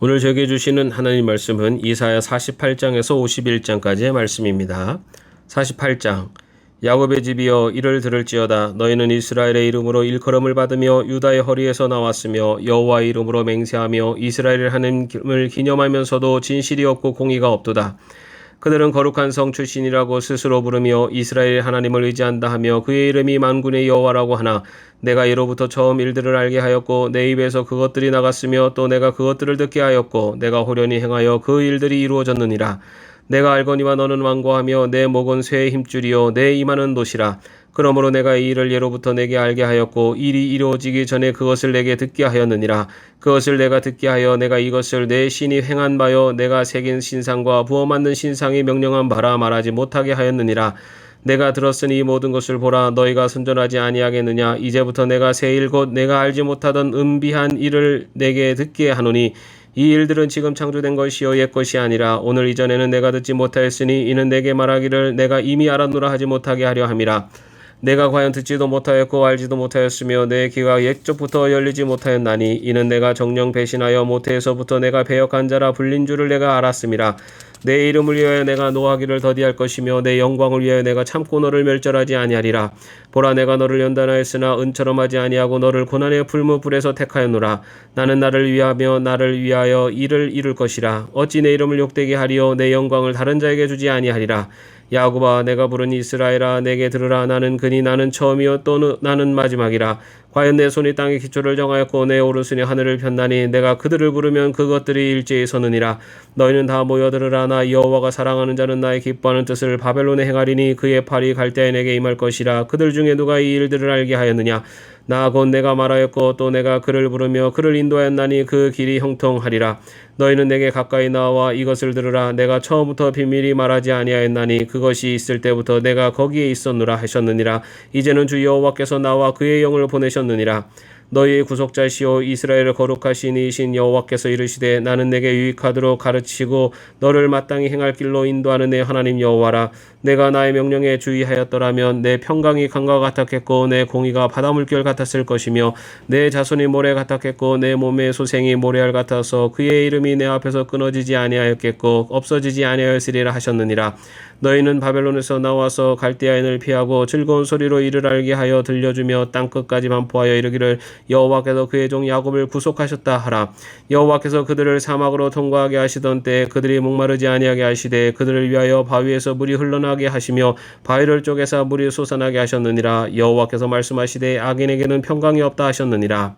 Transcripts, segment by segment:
오늘 저에게 주시는 하나님 말씀은 이사야 48장에서 51장까지의 말씀입니다. 48장 야곱의 집이여 이를 들을지어다 너희는 이스라엘의 이름으로 일컬음을 받으며 유다의 허리에서 나왔으며 여호와의 이름으로 맹세하며 이스라엘의 하나님을 기념하면서도 진실이 없고 공의가 없도다. 그들은 거룩한 성 출신이라고 스스로 부르며 이스라엘 하나님을 의지한다 하며 그의 이름이 만군의 여호와라고 하나 내가 이로부터 처음 일들을 알게 하였고 내 입에서 그것들이 나갔으며 또 내가 그것들을 듣게 하였고 내가 호련히 행하여 그 일들이 이루어졌느니라 내가 알거니와 너는 완고하며 내 목은 쇠의 힘줄이요 내 이마는 노시라. 그러므로 내가 이 일을 예로부터 내게 알게 하였고 일이 이루어지기 전에 그것을 내게 듣게 하였느니라. 그것을 내가 듣게 하여 내가 이것을 내 신이 행한 바요 내가 새긴 신상과 부어 만든 신상이 명령한 바라 말하지 못하게 하였느니라. 내가 들었으니 이 모든 것을 보라. 너희가 순전하지 아니하겠느냐? 이제부터 내가 새일 곧 내가 알지 못하던 은비한 일을 내게 듣게 하노니 이 일들은 지금 창조된 것이요 옛 것이 아니라 오늘 이전에는 내가 듣지 못하였으니 이는 내게 말하기를 내가 이미 알았노라 하지 못하게 하려 함이라. 내가 과연 듣지도 못하였고 알지도 못하였으며 내 귀가 옛적부터 열리지 못하였나니 이는 내가 정령 배신하여 모태에서부터 내가 배역한 자라 불린 줄을 내가 알았음이라 내 이름을 위하여 내가 노하기를 더디할 것이며 내 영광을 위하여 내가 참고 너를 멸절하지 아니하리라. 보라 내가 너를 연단하였으나 은처럼 하지 아니하고 너를 고난의 풀무 불에서 택하였노라. 나는 나를 위하며 나를 위하여 이를 이룰 것이라. 어찌 내 이름을 욕되게 하리요? 내 영광을 다른 자에게 주지 아니하리라 야곱아 내가 부른 이스라엘아 내게 들으라. 나는 그니 나는 처음이요 또 나는 마지막이라. 과연 내 손이 땅의 기초를 정하였고 내 오른손이 하늘을 폈나니 내가 그들을 부르면 그것들이 일제히 서느니라. 너희는 다 모여들으라. 나 여호와가 사랑하는 자는 나의 기뻐하는 뜻을 바벨론에 행하리니 그의 팔이 갈대에 내게 임할 것이라. 그들 중에 누가 이 일들을 알게 하였느냐 나 곧 내가 말하였고 또 내가 그를 부르며 그를 인도하였나니 그 길이 형통하리라. 너희는 내게 가까이 나와 이것을 들으라. 내가 처음부터 비밀이 말하지 아니하였나니 그것이 있을 때부터 내가 거기에 있었노라 하셨느니라. 이제는 주 여호와께서 나와 그의 영을 보내셨느니라. 너희의 구속자시오. 이스라엘을 거룩하신 이신 여호와께서 이르시되 나는 내게 유익하도록 가르치고 너를 마땅히 행할 길로 인도하는 내 하나님 여호와라 내가 나의 명령에 주의하였더라면 내 평강이 강과 같았겠고 내 공의가 바다 물결 같았을 것이며 내 자손이 모래 같았겠고 내 몸의 소생이 모래알 같아서 그의 이름이 내 앞에서 끊어지지 아니하였겠고 없어지지 아니하였으리라 하셨느니라. 너희는 바벨론에서 나와서 갈대아인을 피하고 즐거운 소리로 이를 알게 하여 들려주며 땅 끝까지 반포하여 이르기를 여호와께서 그의 종 야곱을 구속하셨다 하라. 여호와께서 그들을 사막으로 통과하게 하시던 때 그들이 목마르지 아니하게 하시되 그들을 위하여 바위에서 물이 흘러나 게 하시며 바위를 쪼개서 물이 솟아나게 하셨느니라 여호와께서 말씀하시되 악인에게는 평강이 없다 하셨느니라.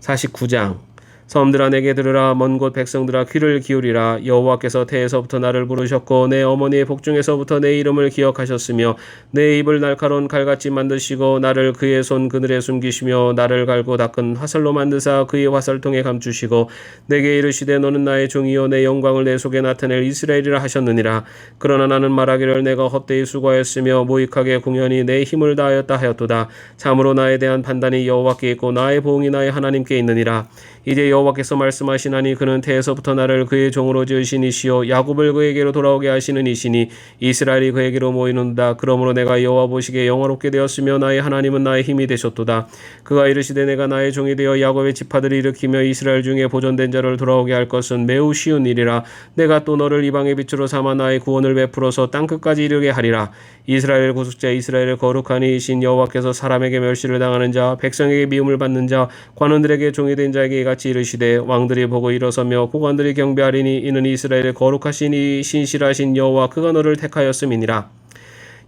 49장 섬들아 내게 들으라 먼 곳 백성들아 귀를 기울이라. 여호와께서 태에서부터 나를 부르셨고 내 어머니의 복중에서부터 내 이름을 기억하셨으며 내 입을 날카로운 칼같이 만드시고 나를 그의 손 그늘에 숨기시며 나를 갈고 닦은 화살로 만드사 그의 화살통에 감추시고 내게 이르시되 너는 나의 종이요 내 영광을 내 속에 나타낼 이스라엘이라 하셨느니라. 그러나 나는 말하기를 내가 헛되이 수고하였으며 모익하게 공연히 내 힘을 다하였다 하였도다. 참으로 나에 대한 판단이 여호와께 있고 나의 보응이 나의 하나님께 있느니라. 이제 여호와께서 말씀하시나니 그는 태에서부터 나를 그의 종으로 지으신 이시요 야곱을 그에게로 돌아오게 하시는 이시니 이스라엘이 그에게로 모이는다. 그러므로 내가 여호와 보시기에 영화롭게 되었으며 나의 하나님은 나의 힘이 되셨도다. 그가 이르시되 내가 나의 종이 되어 야곱의 지파들을 일으키며 이스라엘 중에 보존된 자를 돌아오게 할 것은 매우 쉬운 일이라 내가 또 너를 이방의 빛으로 삼아 나의 구원을 베풀어서 땅 끝까지 이르게 하리라. 이스라엘 구속자 이스라엘의 거룩한 이신 여호와께서 사람에게 멸시를 당하는 자 백성에게 미움을 받는 자 관원들에게 종이 된 자에게 같이 이르시 되 왕들이 보고 일어서며 고관들이 경배하리니 이는 이스라엘의 거룩하신 이 신실하신 여호와 그가 너를 택하였음이니라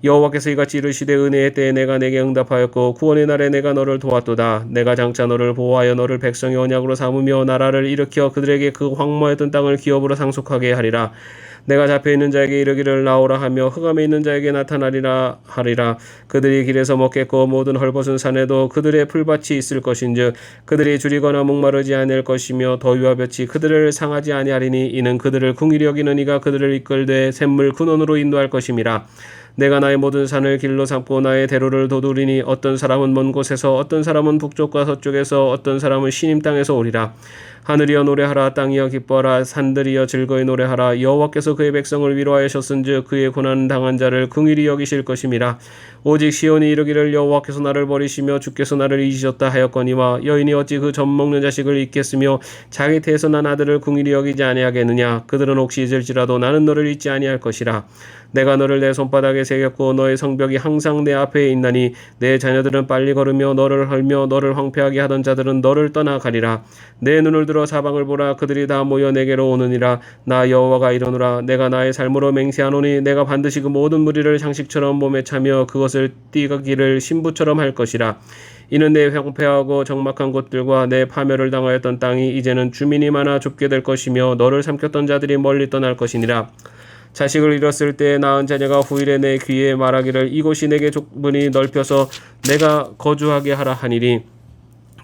여호와께서 이같이 이르시되 은혜의 때에 내가 내게 응답하였고 구원의 날에 내가 너를 도왔도다. 내가 장차 너를 보호하여 너를 백성의 언약으로 삼으며 나라를 일으켜 그들에게 그 황무했던 땅을 기업으로 상속하게 하리라. 내가 잡혀 있는 자에게 이르기를 나오라 하며 흑암에 있는 자에게 나타나리라 하리라. 그들이 길에서 먹겠고 모든 헐벗은 산에도 그들의 풀밭이 있을 것인즉 그들이 줄이거나 목마르지 아니할 것이며 더위와 볕이 그들을 상하지 아니하리니 이는 그들을 궁일이 여기는 이가 그들을 이끌되 샘물 근원으로 인도할 것임이라 내가 나의 모든 산을 길로 삼고 나의 대로를 도두리니 어떤 사람은 먼 곳에서 어떤 사람은 북쪽과 서쪽에서 어떤 사람은 신임 땅에서 오리라 하늘이여 노래하라 땅이여 기뻐하라 산들이여 즐거이 노래하라. 여호와께서 그의 백성을 위로하셨은즉 그의 고난 당한 자를 긍휼히 여기실 것임이라. 오직 시온이 이르기를 여호와께서 나를 버리시며 주께서 나를 잊으셨다 하였거니와 여인이 어찌 그 젖 먹는 자식을 잊겠으며 자기 태에서 난 아들을 긍휼히 여기지 아니하겠느냐? 그들은 혹시 잊을지라도 나는 너를 잊지 아니할 것이라. 내가 너를 내 손바닥에 새겼고 너의 성벽이 항상 내 앞에 있나니 내 자녀들은 빨리 걸으며 너를 헐며 너를 황폐하게 하던 자들은 너를 떠나가리라. 내 눈을 들어 사방을 보라. 그들이 다 모여 내게로 오느니라. 나 여호와가 이르노라. 내가 나의 삶으로 맹세하노니 내가 반드시 그 모든 무리를 장식처럼 몸에 차며 그것을 띠가기를 신부처럼 할 것이라. 이는 내 황폐하고 적막한 곳들과 내 파멸을 당하였던 땅이 이제는 주민이 많아 좁게 될 것이며 너를 삼켰던 자들이 멀리 떠날 것이니라. 자식을 잃었을 때 낳은 자녀가 후일에 내 귀에 말하기를 이곳이 내게 좁으니 넓혀서 내가 거주하게 하라 하니리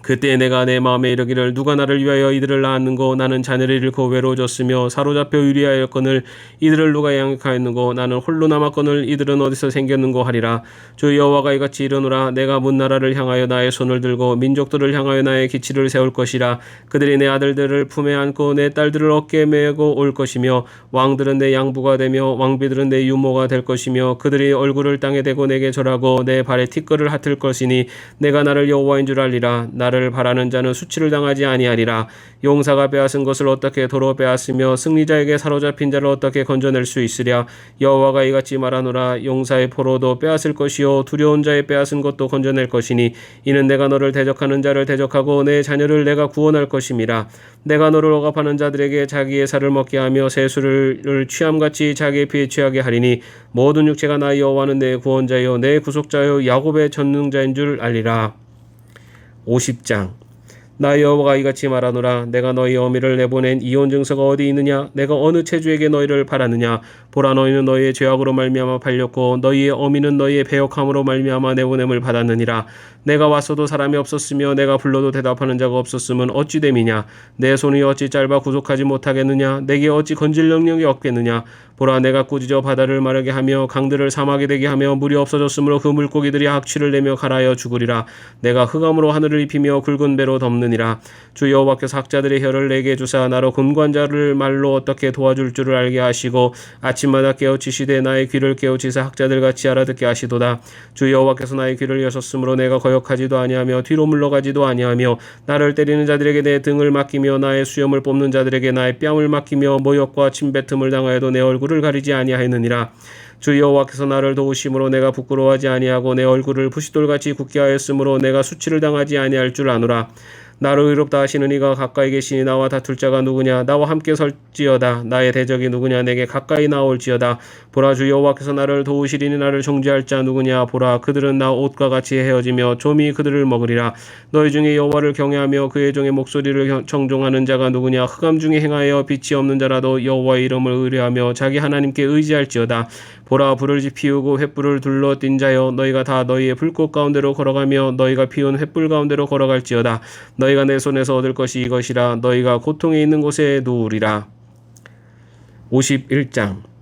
그때 내가 내 마음에 이르기를 누가 나를 위하여 이들을 낳았는고 나는 자녀를 잃고 외로워졌으며 사로잡혀 유리하였거늘 이들을 누가 양육하였는고 나는 홀로 남았거늘 이들은 어디서 생겼는고 하리라. 주 여호와가 이같이 이르노라. 내가 문 나라를 향하여 나의 손을 들고 민족들을 향하여 나의 기치를 세울 것이라. 그들이 내 아들들을 품에 안고 내 딸들을 어깨에 메고 올 것이며 왕들은 내 양부가 되며 왕비들은 내 유모가 될 것이며 그들이 얼굴을 땅에 대고 내게 절하고 내 발에 티끌을 핫을 것이니 내가 나를 여호와인 줄 알리라. 나를 바라는 자는 수치를 당하지 아니하리라. 용사가 빼앗은 것을 어떻게 도로 빼앗으며 승리자에게 사로잡힌 자를 어떻게 건져낼 수 있으랴? 여호와가 이같이 말하노라. 용사의 포로도 빼앗을 것이요 두려운 자의 빼앗은 것도 건져낼 것이니 이는 내가 너를 대적하는 자를 대적하고 내 자녀를 내가 구원할 것임이라. 내가 너를 억압하는 자들에게 자기의 살을 먹게 하며 세수를 취함같이 자기의 피에 취하게 하리니 모든 육체가 나 여호와는 내 구원자요 내 구속자요 야곱의 전능자인 줄 알리라 50장 나 여호와가 이같이 말하노라. 내가 너희 어미를 내보낸 이혼 증서가 어디 있느냐? 내가 어느 체주에게 너희를 팔았느냐? 보라 너희는 너희의 죄악으로 말미암아 팔렸고 너희의 어미는 너희의 배역함으로 말미암아 내보냄을 받았느니라. 내가 왔어도 사람이 없었으며 내가 불러도 대답하는 자가 없었으면 어찌 됨이냐? 내 손이 어찌 짧아 구속하지 못하겠느냐? 내게 어찌 건질 능력이 없겠느냐? 보라 내가 꾸짖어 바다를 마르게 하며 강들을 사막이 되게 하며 물이 없어졌으므로 그 물고기들이 악취를 내며 가라여 죽으리라. 내가 흑암으로 하늘을 입히며 굵은 배로 덮 느니라. 주 여호와께서 학자들의 혀를 내게 주사 나로 군관자를 말로 어떻게 도와줄 줄을 알게 하시고 아침마다 깨우치시되 나의 귀를 깨우치사 학자들 같이 알아듣게 하시도다. 주 여호와께서 나의 귀를 여셨으므로 내가 거역하지도 아니하며 뒤로 물러가지도 아니하며 나를 때리는 자들에게 내 등을 맡기며 나의 수염을 뽑는 자들에게 나의 뺨을 맡기며 모욕과 침뱉음을 당하여도 내 얼굴을 가리지 아니하였느니라 주 여호와께서 나를 도우심으로 내가 부끄러워하지 아니하고 내 얼굴을 부싯돌같이 굳게 하였으므로 내가 수치를 당하지 아니할 줄 아노라. 나를 의롭다 하시는 이가 가까이 계시니 나와 다툴 자가 누구냐? 나와 함께 설지어다. 나의 대적이 누구냐? 내게 가까이 나올지어다. 보라 주 여호와께서 나를 도우시리니 나를 정죄할 자 누구냐? 보라 그들은 나 옷과 같이 헤어지며 좀이 그들을 먹으리라. 너희 중에 여호와를 경외하며 그의 종의 목소리를 청종하는 자가 누구냐? 흑암 중에 행하여 빛이 없는 자라도 여호와의 이름을 의뢰하며 자기 하나님께 의지할지어다 보라 불을 지피우고 횃불을 둘러 띈 자여 너희가 다 너희의 불꽃 가운데로 걸어가며 너희가 피운 횃불 가운데로 걸어갈지어다. 너희가 내 손에서 얻을 것이 이것이라 너희가 고통에 있는 곳에 누우리라. 51장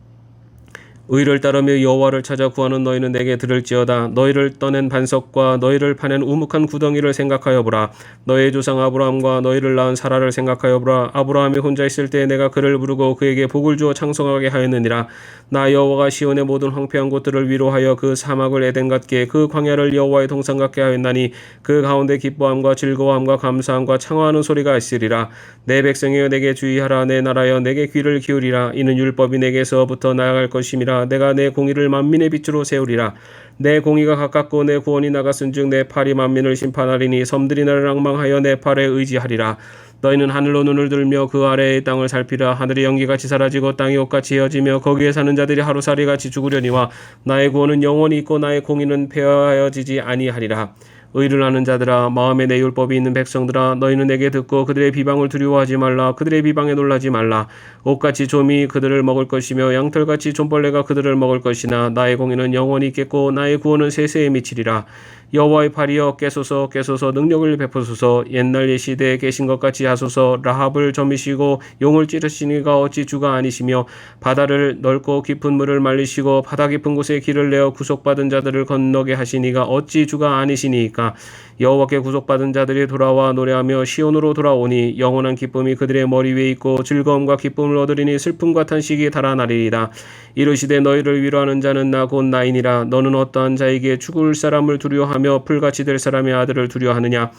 의를 따르며 여호와를 찾아 구하는 너희는 내게 들을지어다. 너희를 떠낸 반석과 너희를 파낸 우묵한 구덩이를 생각하여 보라. 너희의 조상 아브라함과 너희를 낳은 사라를 생각하여 보라. 아브라함이 혼자 있을 때 내가 그를 부르고 그에게 복을 주어 창성하게 하였느니라. 나 여호와가 시온의 모든 황폐한 곳들을 위로하여 그 사막을 에덴 같게 그 광야를 여호와의 동산 같게 하였나니 그 가운데 기뻐함과 즐거움과 감사함과 창화하는 소리가 있으리라. 내 백성이여 내게 주의하라. 내 나라여 내게 귀를 기울이라. 이는 율법이 내게서부터 나아갈 것임이라 내가 내 공의를 만민의 빛으로 세우리라. 내 공의가 가깝고 내 구원이 나갔은즉 내 팔이 만민을 심판하리니 섬들이 나를 앙망하여 내 팔에 의지하리라. 너희는 하늘로 눈을 들며 그 아래의 땅을 살피라. 하늘이 연기같이 사라지고 땅이 옷같이 헤어지며 거기에 사는 자들이 하루살이같이 죽으려니와 나의 구원은 영원히 있고 나의 공의는 폐하여지지 아니하리라 의를 하는 자들아 마음에 내 율 법이 있는 백성들아 너희는 내게 듣고 그들의 비방을 두려워하지 말라. 그들의 비방에 놀라지 말라. 옷같이 좀이 그들을 먹을 것이며 양털같이 좀벌레가 그들을 먹을 것이나 나의 공의는 영원히 있겠고 나의 구원은 세세에 미치리라 여호와의 팔이여 깨소서 깨소서 능력을 베푸소서. 옛날 예 시대에 계신 것 같이 하소서. 라합을 점이시고 용을 찌르시니가 어찌 주가 아니시며 바다를 넓고 깊은 물을 말리시고 바다 깊은 곳에 길을 내어 구속받은 자들을 건너게 하시니가 어찌 주가 아니시니까. 여호와께 구속받은 자들이 돌아와 노래하며 시온으로 돌아오니 영원한 기쁨이 그들의 머리 위에 있고 즐거움과 기쁨을 얻으리니 슬픔과 탄식이 달아나리이다. 이르시되 너희를 위로하는 자는 나 곧 나이니라. 너는 어떠한 자에게 죽을 사람을 두려워하며 풀같이 될 사람의 아들을 두려워하느냐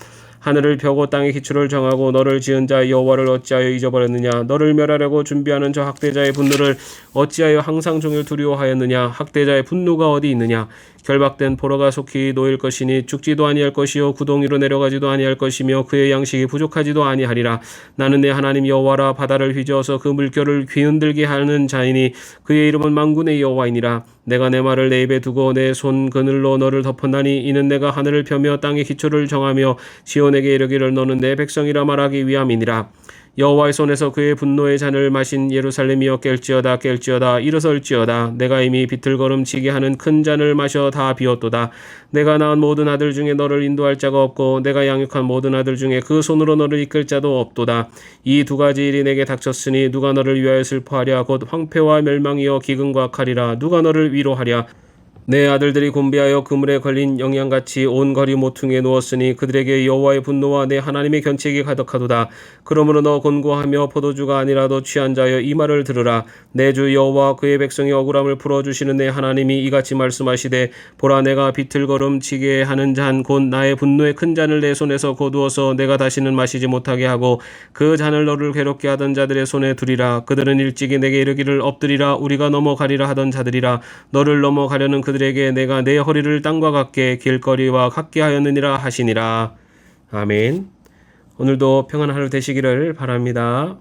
하늘을 펴고 땅의 기초를 정하고 너를 지은 자 여호와를 어찌하여 잊어버렸느냐? 너를 멸하려고 준비하는 저 학대자의 분노를 어찌하여 항상 종일 두려워하였느냐? 학대자의 분노가 어디 있느냐? 결박된 포로가 속히 놓일 것이니 죽지도 아니할 것이요 구덩이로 내려가지도 아니할 것이며 그의 양식이 부족하지도 아니하리라. 나는 내 하나님 여호와라 바다를 휘저어서 그 물결을 뒤흔들게 하는 자이니 그의 이름은 만군의 여호와이니라. 내가 내 말을 내 입에 두고 내 손 그늘로 너를 덮었나니 이는 내가 하늘을 펴며 땅의 기초를 정하며 시온 에게 이르기를 너는 내 백성이라 말하기 위함이니라. 여호와의 손에서 그의 분노의 잔을 마신 예루살렘이여 깰지어다 깰지어다 일어설지어다. 내가 이미 비틀거름치게 하는 큰 잔을 마셔 다 비었도다. 내가 낳은 모든 아들 중에 너를 인도할 자가 없고 내가 양육한 모든 아들 중에 그 손으로 너를 이끌 자도 없도다. 이 두 가지 일이 내게 닥쳤으니 누가 너를 위하여 슬퍼하랴? 곧 황폐와 멸망이여 기근과 칼이라. 누가 너를 위로하랴 내 아들들이 곤비하여 그물에 걸린 영양같이 온 거리 모퉁이에 누웠으니 그들에게 여호와의 분노와 내 하나님의 견책이 가득하도다. 그러므로 너 곤고하며 포도주가 아니라도 취한 자여 이 말을 들으라. 내 주 여호와 그의 백성의 억울함을 풀어주시는 내 하나님이 이같이 말씀하시되 보라 내가 비틀거름 치게 하는 잔 곧 나의 분노의 큰 잔을 내 손에서 거두어서 내가 다시는 마시지 못하게 하고 그 잔을 너를 괴롭게 하던 자들의 손에 두리라. 그들은 일찍이 내게 이르기를 엎드리라 우리가 넘어가리라 하던 자들이라. 너를 넘어가려는 그들에게 내가 내 허리를 땅과 같게 길거리와 같게 하였느니라 하시니라. 아멘. 오늘도 평안한 하루 되시기를 바랍니다.